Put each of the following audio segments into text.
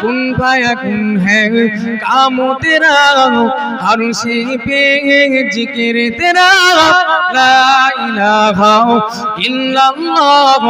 কুন পায়া কুন হ্যাঁ? কাম তেরা হর সে পে জিকির তেরা, লা ইলাহা ইল্লাল্লাহ,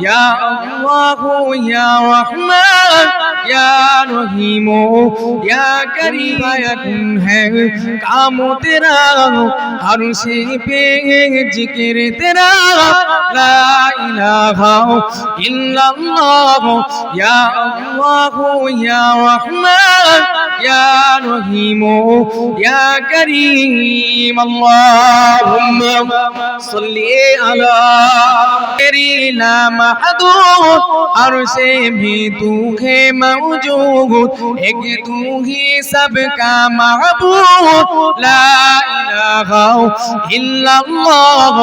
ইয়া আল্লাহ, ইয়া রহমান, ইয়া রহিম, ইয়া করিম পায়া কুন হ্যাঁ? কাম তেরা হর সে পে জিকির তেরা, লা ইলাহা ইল্লাল্লাহ ইয়া রহমান ইয়া রহিম ইয়া করিম আল্লাহুম্মা সাল্লি আলা তেরিনা মাহদুদ আর সে ভি তু হে মওজুদ এক তু হি সব কা মাহবুদ লা ইলাহা ইল্লাল্লাহ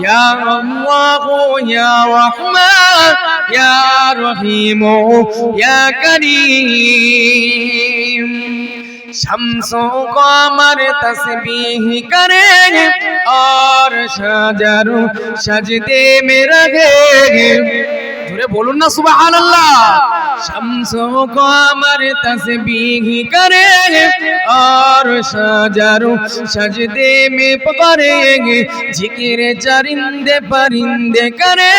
ইয়া আল্লাহ ইয়া রহমান يا رحيم يا كريم شمسوں کو امر تسبیح کریں اور شجر سجدے میں رکھیں ধরে বলুন না সুবাহান আল্লাহ শামসো শামসু কমার তসবিহ করে, আর সাজারো সাজদে মে পরে জিকির চরিন্দে পরিন্দে করে,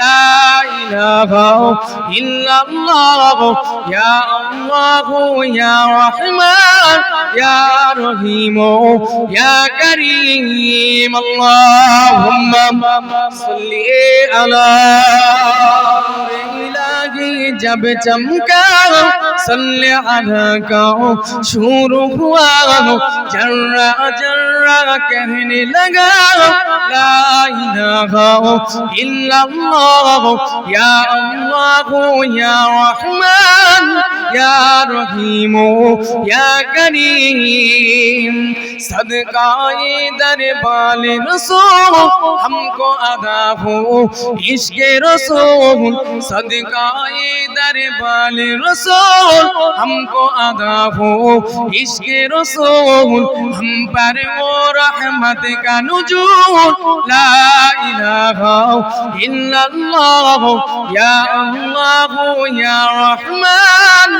লা ইলাহা ইল্লাল্লাহ, ইয়া আল্লাহ ইয়া রহমান, ইয়া রহিম, ইয়া করিম, আল্লাহুম্মা সাল্লি আলা الہی جب چمکا शुरू हुआ کا شروع ہوا جرہ جرہ کہنے لگا لا الہ الا اللہ یا اللہ یا رحمان یا رحیم یا کریم صدقائے دربال رسول ہم کو ادا ہو عشق رسول صدقائے دربال رسول ہم کو ادا ہو عشق رسول ہم پر وہ رحمت کا نجوم لا الہ الا اللہ یا اللہ یا رحمان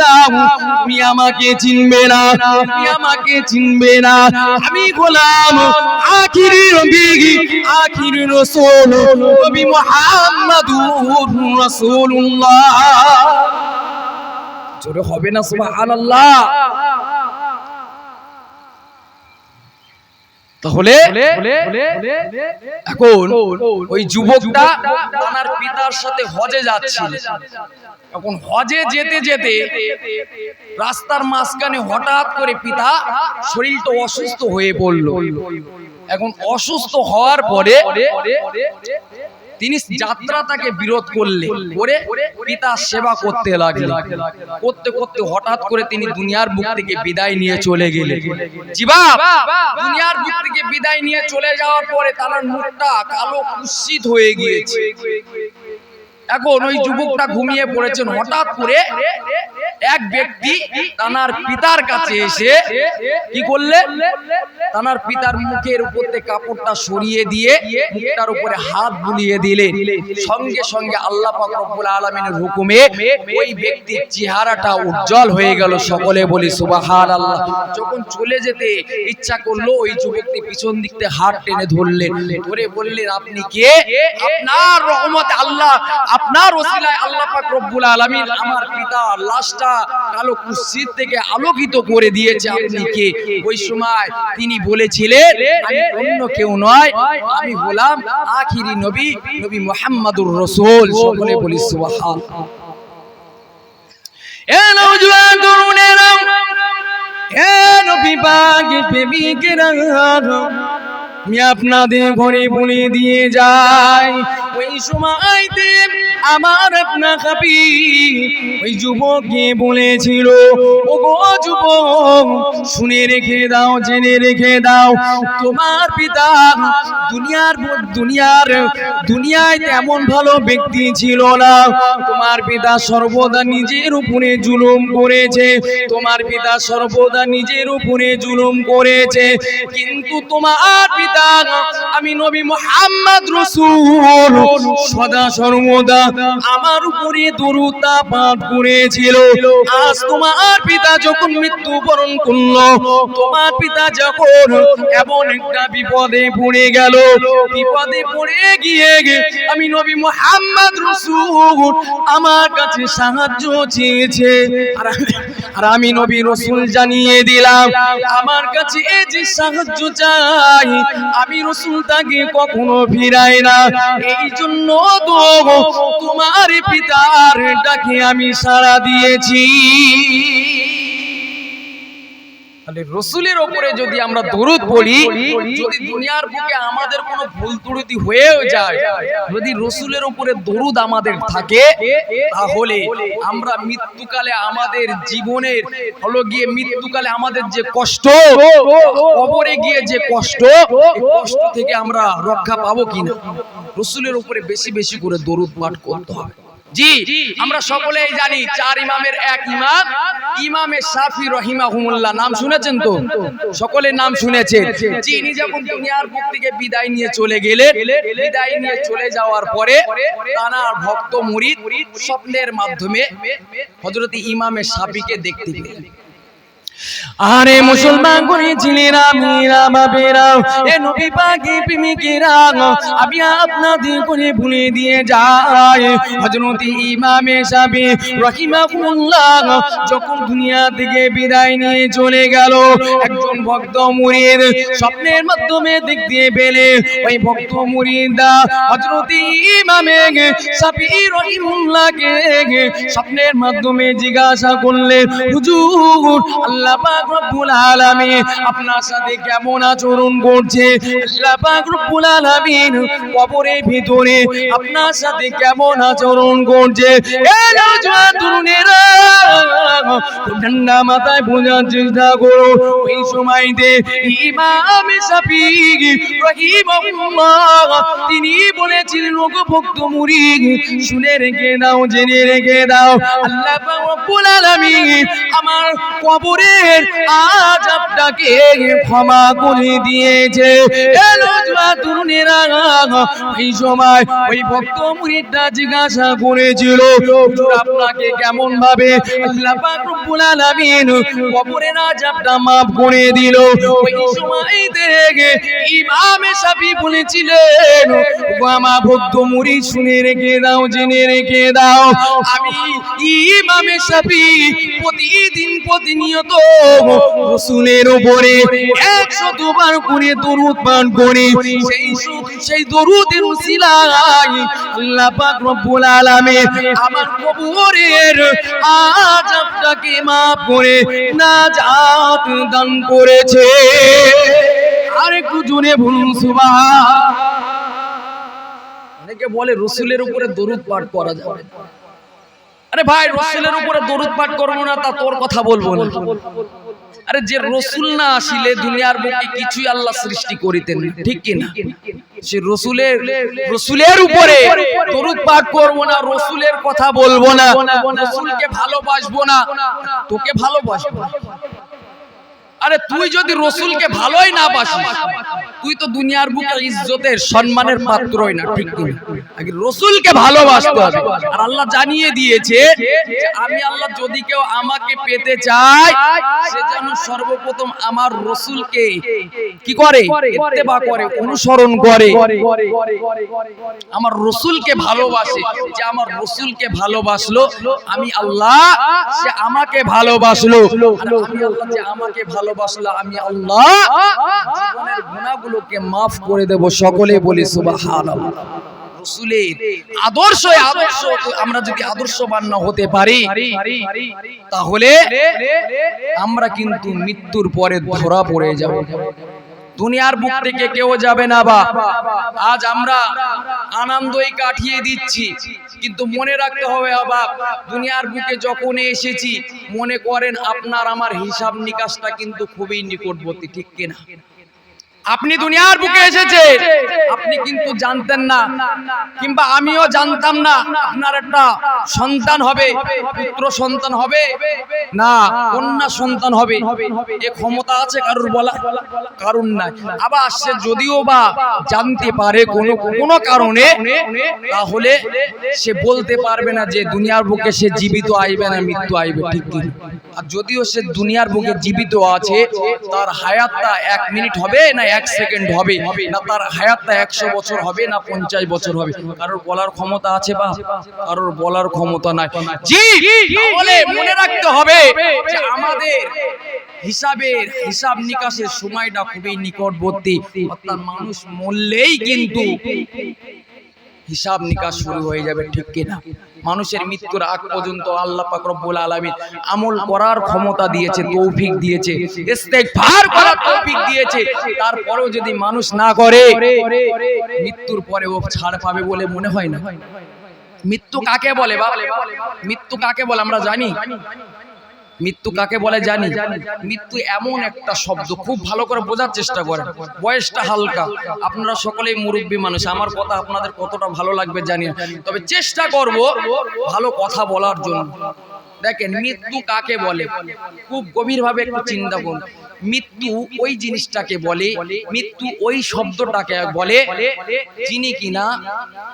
দাও, তুমি আমাকে চিনবে না, তুমি আমাকে চিনবে না। আমি গোলাম, আখির নবী নবী মুহাম্মাদুর রাসূলুল্লাহ। জোরে হবে না, সুবহানাল্লাহ। তাহলে এখন ওই যুবকটা তার পিতার সাথে হজে যাচ্ছিল। এখন হজে যেতে যেতে রাস্তার মাঝখানে হঠাৎ করে পিতা শরীরটা অসুস্থ হয়ে পড়ল। এখন অসুস্থ হওয়ার পরে তিনি যাত্রা তাকে বিরোধ করলে করে পিতার সেবা করতে লাগলেন। করতে করতে হঠাৎ করে তিনি দুনিয়ার বুক থেকে বিদায় নিয়ে চলে গেলেন। জিবা দুনিয়ার বুক থেকে বিদায় নিয়ে চলে যাওয়ার পরে তার মুখটা কালো কুৎসিত হয়ে গিয়েছে। এখন ওই যুবকটা ঘুমিয়ে পড়েছেন হঠাৎ করে এক ব্যক্তি তানার পিতার কাছে এসে কি করলে? তানার পিতার মুখের উপর থেকে কাপড়টা সরিয়ে দিয়ে মুখটার উপরে হাত বুলিয়ে দিলে। সঙ্গে সঙ্গে আল্লাহ পাক রব্বুল আলামিনের হুকুমে ওই ব্যক্তির চেহারাটা উজ্জ্বল হয়ে গেল। সকলে বলি সুবহানাল্লাহ। যখন চলে যেতে ইচ্ছা করল, ওই যুবকটি পিছন দিক থেকে হাত টেনে ধরলেন ধরে বললেন, আপনি কে? আপনার রহমতে আল্লাহ। আপনার ওসিলায় আল্লাহ পাক রব্বুল আলামিন আমার পিতা লাশটা কালো কুৎসিত থেকে আলোকিত করে দিয়েছে। আপনি কে? ওই সময় তিনি বলেছিলেন আমি অন্য কেউ নয় আমি হলাম আখিরি নবী নবী মোহাম্মদুর রসুল। সকলে বলি সুবহান এ নওজোয়ান তরুণেরা এ নবী পাক প্রেমিকেরা আমি আপনাদের ঘরে বলে দিয়ে যাই। ওই সময়তে আমার আপনা খাপি। ওই যুবককে বলেছিল ও গো যুবক, শুনে রেখে দাও, জেনে রেখে দাও, তোমার পিতা দুনিয়ার দুনিয়ার, দুনিয়ায় তেমন ভালো ব্যক্তি ছিল না। তোমার পিতা সর্বদা নিজের উপরে জুলুম করেছে। তোমার পিতা সর্বদা নিজের উপরে জুলুম করেছে। কিন্তু তোমার পিতা আমি নবী মোহাম্মদ রসুল। সদা সর্বদা আমার উপরে দরুদা পাঠ করেছিল। আজ তোমার পিতা যখন মৃত্যুবরণ করল, তোমার পিতা যখন এমন একটা বিপদে পড়ে গেল, বিপদে পড়ে গিয়ে আমি নবী মোহাম্মদ রসুল আমার কাছে সাহায্য চেয়েছে। আর আমি নবী রসুল জানিয়ে দিলাম, আমার কাছে এই যে সাহায্য চাই আমি রসুল তাকে কখনো ফিরাই না। এই জন্য তোমার পিতার ডাকে আমি সাড়া দিয়েছি। রসুলের ওপরে যদি আমরা দরুদ পড়ি, যদি দুনিয়ার বুকে আমাদের কোনো ভুল ত্রুটি হয়েও যায়, যদি রসুলের ওপরে দরুদ আমাদের থাকে, তাহলে আমরা মৃত্যুকালে আমাদের জীবনের, হলো গিয়ে মৃত্যুকালে আমাদের যে কষ্ট, কবরে গিয়ে যে কষ্ট কষ্ট থেকে আমরা রক্ষা পাবো কিনা? রসুলের উপরে বেশি বেশি করে দরুদ পাঠ করতে হবে। জি, আমরা সকলেই জানি চার ইমামের এক ইমাম। ইমামে শাফি রহিমাহুমুল্লাহ, নাম শুনেছেন তো? সকলের নাম শুনেছেন। যিনি যখন দুনিয়ার বুক থেকে বিদায় নিয়ে চলে গেলে, বিদায় নিয়ে চলে যাওয়ার পরে তানার ভক্ত মুরিদ স্বপ্নের মাধ্যমে হযরত ইমামে সাফিকে দেখতে পেলেন। আরে মুসলমান করে ছিলেরা মীরা বাবেরা এ নবী পাকি প্রেমিকেরা, আমি আপনাদের করে ভুলে দিয়ে যাই। হযরত ইমামে সাবি রহিমাহুল্লাহ যখন দুনিয়া থেকে বিদায় নিয়ে চলে গেল, একজন ভক্ত মুরিদ স্বপ্নের মাধ্যমে দেখতে পেলে, ওই ভক্ত মুরিদা হযরত ইমামে সাবি রহিমুল্লাহকে স্বপ্নের মাধ্যমে জিজ্ঞাসা করলেন হুজুর, আল্লাহ পাক রব্বুল আলামিন আপনার সাথে কেমন আচরণ করছে? আল্লাহ পাক রব্বুল আলামিন কবরের ভিতরে আপনার সাথে কেমন আচরণ করছে? নওজোয়ান তরুণেরা ঠান্ডা মাথায় বোঝার চেষ্টা করো। ওই সময়তে ইমাম শাফি রহিমাহুল্লাহ, তিনি বলেছিলেন ভক্ত মুরিদ, শুনে রেখে দাও, জেনে রেখে দাও। আল্লাহ রব্বুল আলামিন আমার কবরের আজ আপনাকে ক্ষমা করে দিয়েছে। এই সময় ওই ভক্ত জিজ্ঞাসা করেছিল, আপনাকে কেমন ভাবে ওই মুরিদ শুনে রেখে দাও, জেনে রেখে দাও। ইমাম প্রতিদিন প্রতিনিয়ত রসুলের উপরে একশো দুবার করে দরুদ পান করি। সেই দরুদের উসিলায় আল্লাহ পাক রব্বুল আলামিন আমার কবরের আযাবটাকে maaf করে নাজাত দান করেছে। আর একটু জোরে বলুন, সুবহান। অনেকে বলে রসুলের উপরে দরুদ পাঠ করা যাবে। আরে ভাই, রসুলের উপরে দরুদ পাঠ করব না, তা তোর কথা বলব না। আরে যে রসুল না আসিলে দুনিয়ার বুকে কিছুই আল্লাহ সৃষ্টি করিতেন ঠিক কি না? সে রসুলের রসুলের উপরে দরুদ পাঠ করব না, রসুলের কথা বলব না, রসুলকে ভালোবাসবো না, তোকে ভালোবাসবো। আরে তুই যদি রসুলকে ভালোই না বাসিস, তুই তো দুনিয়ার বুকে ইজ্জতের সম্মানের পাত্রই না, ঠিক কি আগে রসুলকে ভালোবাসতে হবে। আর আল্লাহ জানিয়ে দিয়েছে আমি আল্লাহ যদি কেউ আমাকে পেতে চায় সে যেন সর্বপ্রথম আমার রসুলকে কি করে? ইত্তেবা করে অনুসরণ করে। আমার রসুলকে ভালোবাসে যে আমার রসুলকে ভালোবাসলো আমি আল্লাহ সে আমাকে ভালোবাসলো। আর আমি আল্লাহ যে আমাকে ভালোবাসলো আমি আল্লাহ জীবনের গুনাহগুলোকে মাফ করে দেব। সকলে বলি সুবহানাল্লাহ। রসুলের আদর্শ আদর্শ, আমরা যদি আদর্শবান না হতে পারি, তাহলে আমরা কিন্তু মৃত্যুর পরে ধরা পড়ে যাব। দুনিয়ার বুক থেকে কেউ যাবে না বা। আজ আমরা আনন্দই কাটিয়ে দিচ্ছি, কিন্তু মনে রাখতে হবে বাবা দুনিয়ার বুকে যখন এসেছি, মনে করেন আপনার আমার হিসাব নিকাশটা কিন্তু খুবই নিকটবর্তী, ঠিক কিনা? আপনি দুনিয়ার বুকে এসেছে। আপনি কিন্তু জানতেন না কিংবা আমিও জানতাম না আপনার একটা সন্তান হবে পুত্র সন্তান হবে। না কন্যা সন্তান হবে। এ ক্ষমতা আছে কারুর বলা কারণ নাই। আবার সে যদিও বা জানতে পারে কোনো কোনো কারণে তাহলে সে বলতে পারবে না যে দুনিয়ার বুকে সে জীবিত আইবে না মৃত্যু আইবে। ঠিক কি? আর যদিও সে দুনিয়ার বুকে জীবিত আছে, তার হায়াতটা এক মিনিট হবে না এক সেকেন্ড হবে? না তার হায়াতটা একশো বছর হবে না পঞ্চাশ বছর হবে? কারোর বলার ক্ষমতা আছে বা কারোর বলার ক্ষমতা নাই। জি, তাহলে মনে রাখতে হবে যে আমাদের হিসাবের হিসাব নিকাশের সময়টা খুবই নিকটবর্তী। অর্থাৎ মানুষ মরলেই কিন্তু হিসাব নিকাশ শুরু হয়ে যাবে, ঠিক কিনা? মানুষের মৃত্যুর আগ পর্যন্ত আল্লাহ পাক রব্বুল আলামিন আমল করার ক্ষমতা দিয়েছে, তৌফিক দিয়েছে, ইস্তেগফার করার তৌফিক দিয়েছে। তারপরেও যদি মানুষ না করে, মৃত্যুর পরে ও ছাড় পাবে বলে মনে হয় না? মৃত্যু কাকে বলে বাবা মৃত্যু কাকে বলে আমরা জানি? মৃত্যু কাকে বলে জানি? মৃত্যু এমন একটা শব্দ খুব ভালো করে বোঝার চেষ্টা করেন। বয়সটা হালকা। আপনারা সকলেই মুরব্বী মানুষ। আমার কথা আপনাদের কতটা ভালো লাগবে জানি। না তবে চেষ্টা করব ভালো কথা বলার জন্য। দেখেন মৃত্যু কাকে বলে? খুব গভীরভাবে একটু চিন্তা করুন। মৃত্যু ওই জিনিসটাকে বলে মৃত্যু ওই শব্দটাকে বলে যিনি কিনা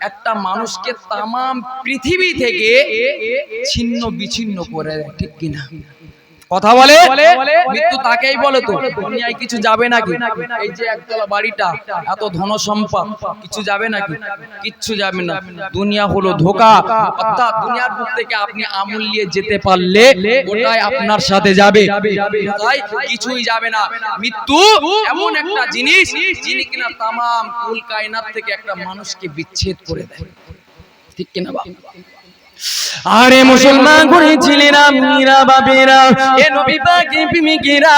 একটা মানুষকে তামাম পৃথিবী থেকে ছিন্ন বিচ্ছিন্ন করে দেয়। ঠিক কিনা? কথা বলে? মৃত্যু তাকেই বলে তো। দুনিয়ায় কিছু যাবে নাকি? এই যে একতলা বাড়িটা এত ধন সম্পদ কিছু যাবে নাকি? কিচ্ছু যাবে না। দুনিয়া হলো ধোকা। অর্থাৎ দুনিয়ার বুক থেকে আপনি আমূল নিয়ে যেতে পারলে ওটাই আপনার সাথে যাবে। তাই কিছুই যাবে না। মৃত্যু এমন একটা জিনিস যিনি কিনা তামাম কুল কায়নাত থেকে একটা মানুষকে বিচ্ছেদ করে দেয়। ঠিক কিনা বাবা আরে মুসলমান করেছিলেন মীরা বাবেরা এ নবী পাকে প্রেমিকেরা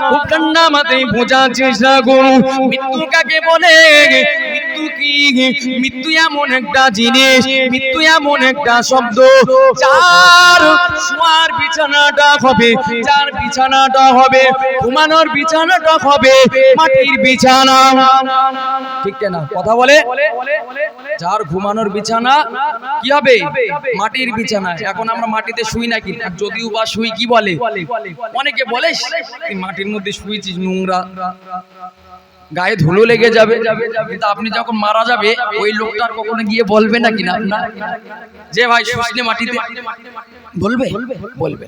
খুব ঠান্ডা মাথায় বোঝার চেষ্টা করুন মৃত্যু কাকে বলে মৃত্যু কি মৃত্যু এমন একটা জিনিস মৃত্যু এমন একটা শব্দ যার শোয়ার বিছানাটা হবে যার বিছানাটা হবে ঘুমানোর বিছানাটা হবে মাটির বিছানা ঠিক না কথা বলে যার ঘুমানোর বিছানা কি হবে মাটির বিছানা এখন আমরা মাটিতে শুই না কি? যদিও বা শুই, কি বলে? অনেকে বলে মাটির মধ্যে শুয়েছিস, নোংরা। গায়ে ধুলো লেগে যাবে। কিন্তু আপনি যখন মারা যাবে, ওই লোকটার কখনো গিয়ে বলবে না আপনার যে ভাই শুষলে মাটিতে। বলবে? বলবে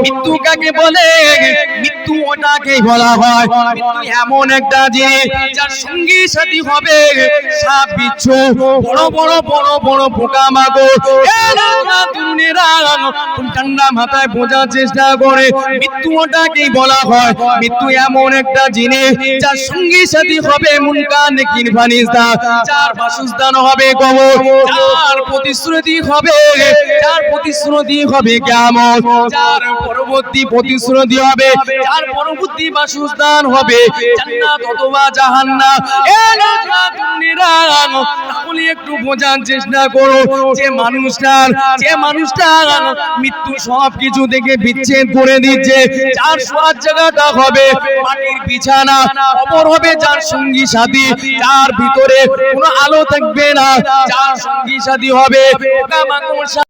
মৃত্যু কাকে বলে? মৃত্যু ওটাকে বলা হয়। মৃত্যু এমন একটা জিনিস যার সঙ্গী সাথী হবে। সাপ বিচ্ছু বড় বড় বড় বড় পোকা ঠান্ডা মাথায় বোঝার চেষ্টা করে? মৃত্যু ওটাকেই বলা হয়। মৃত্যু এমন একটা জিনিস যার সঙ্গী সাথী হবে মুনকা মুনকান কিনফানিস্তা যার বাসস্থান হবে কবর। যার প্রতিশ্রুতি হবে, যার প্রতিশ্রুতি হবে কেমন যার পরবর্তী প্রতিশ্রুতি হবে, যার পরবর্তী বাসস্থান হবে জান্নাত অথবা জাহান্নাম। মৃত্যু থেকে বিচ্ছেদ করে দিচ্ছে। হবে মাটির বিছানা হবে যার সঙ্গী সাথী। ভিতরে কোনো আলো থাকবে না। যার সঙ্গী সাথী হবে পোকামাকড়